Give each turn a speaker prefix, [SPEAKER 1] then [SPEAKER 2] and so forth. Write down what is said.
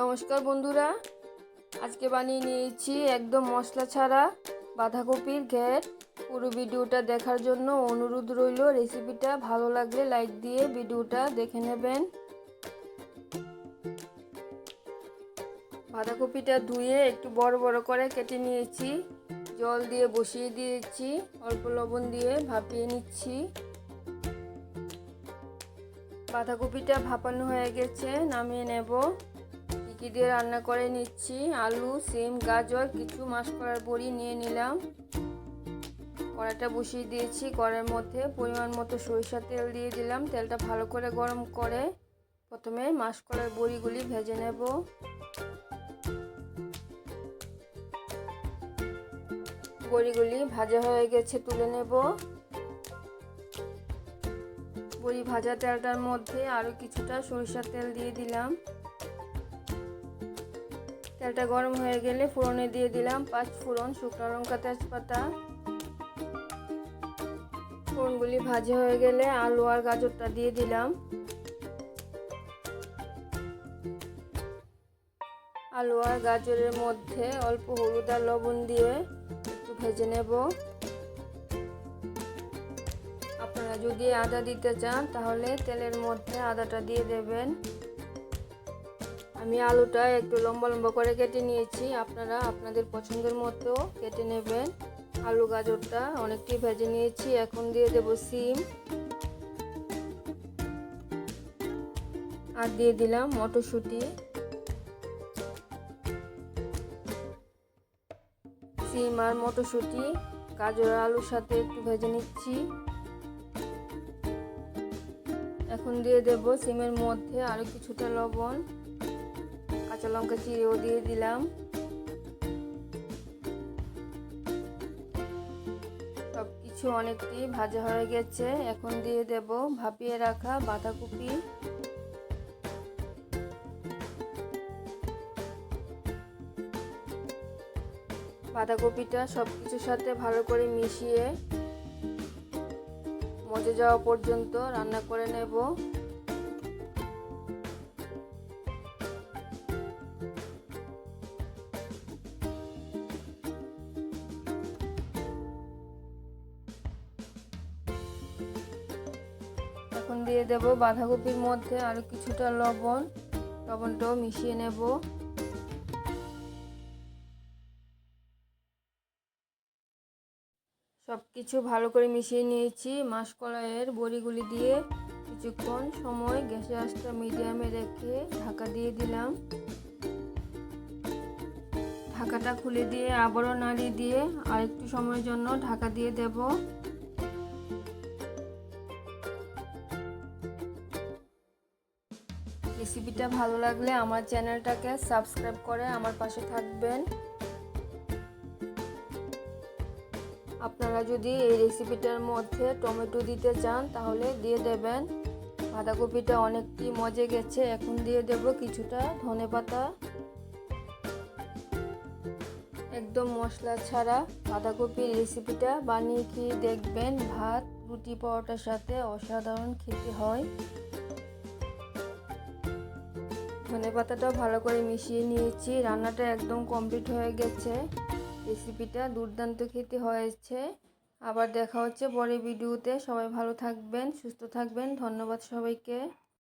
[SPEAKER 1] নমস্কার বন্ধুরা। আজকে বানিয়ে নিয়েছি একদম মশলা ছাড়া বাঁধাকপির ঘ্যাট। পুরো ভিডিওটা দেখার জন্য অনুরোধ রইল, রেসিপিটা ভালো লাগলে লাইক দিয়ে ভিডিওটা দেখে নেবেন। বাঁধাকপিটা ধুয়ে একটু বড় বড় করে কেটে নিয়েছি। জল দিয়ে বসিয়ে দিয়েছি, অল্প লবণ দিয়ে ভাপিয়ে নিচ্ছি। বাঁধাকপিটা ভাপানো হয়ে গেছে, নামিয়ে নেব। কী দিয়ে রান্না করে নিচ্ছি? আলু, সিম, গাজর, কিছু মাসকলার বড়ি নিয়ে নিলাম। কড়াইটা বসিয়ে দিয়েছি। কড়াইয়ের মধ্যে পরিমাণ মতো সরিষার তেল দিয়ে দিলাম। তেলটা ভালো করে গরম করে প্রথমে মাসকলার বড়িগুলি ভেজে নেব। বড়িগুলি ভাজা হয়ে গেছে, তুলে নেব। বড়ি ভাজা তেলটার মধ্যে আরও কিছুটা সরিষার তেল দিয়ে দিলাম। তেলটা গরম হয়ে গেলে ফোড়নে দিয়ে দিলাম পাঁচ ফোড়ন শুকনো লঙ্কা তেজপাতা। ফোড়নগুলি ভাজা হয়ে গেলে আলু আর গাজরটা দিয়ে দিলাম। আলু আর গাজরের মধ্যে অল্প হলুদ আর লবণ দিয়ে একটু ভেজে নেব। আপনারা যদি আদা দিতে চান তাহলে তেলের মধ্যে আদাটা দিয়ে দেবেন। আমি আলুটা একটু লম্বা লম্বা করে কেটে নিয়েছি। আপনারা আপনাদের পছন্দের মতো কেটে নেবেন। আলু গাজরটা অনেকটি ভেজে নিয়েছি, এখন দিয়ে দেব সিম। আর দিয়ে দিলাম মটরশুঁটি। সিম আর মটরশুঁটি, গাজর আলুর সাথে একটু ভেজে নিচ্ছি। এখন দিয়ে দেব সিমের মধ্যে আরও কিছুটা লবণ। কাঁচা লঙ্কা চিড়েও দিয়ে দিলাম। সব কিছু অনেকটি ভাজা হয়ে গেছে। এখন দিয়ে দেব ভাপিয়ে রাখা বাঁধাকপি। বাঁধাকপিটা সব কিছুর সাথে ভালো করে মিশিয়ে মজে যাওয়া পর্যন্ত রান্না করে নেব। এখন দিয়ে দেব বাঁধাকপির মধ্যে আরও কিছুটা লবণ। লবণটাও মিশিয়ে নেব। সব কিছু ভালো করে মিশিয়ে নিয়েছি মাসকলাইয়ের বড়িগুলি দিয়ে। কিছুক্ষণ সময় গ্যাসের আঁচটা মিডিয়ামে রেখে ঢাকা দিয়ে দিলাম। ঢাকাটা খুলে দিয়ে আবারও নাড়িয়ে দিয়ে আরেকটু সময়ের জন্য ঢাকা দিয়ে দেব। রেসিপিটা ভালো লাগলে আমার চ্যানেলটাকে সাবস্ক্রাইব করে আমার পাশে থাকবেন। আপনারা যদি এই রেসিপিটার মধ্যে টমেটো দিতে চান, তাহলে দিয়ে দেবেন। বাঁধাকপিটা অনেকটি মজে গেছে, এখন দিয়ে দেব কিছুটা ধনে পাতা। একদম মশলা ছাড়া বাঁধাকপির রেসিপিটা বানিয়ে খেয়ে দেখবেন, ভাত, রুটি, পরোটার সাথে অসাধারণ খেতে হয়। ধনে পাতাটা ভালো করে মিশিয়ে নিয়েছি। রান্নাটা একদম কমপ্লিট হয়ে গেছে। রেসিপিটা দুর্দান্ত খেতে হয়েছে। আবার দেখা হচ্ছে পরে ভিডিওতে সবাই ভালো থাকবেন, সুস্থ থাকবেন। ধন্যবাদ সবাইকে।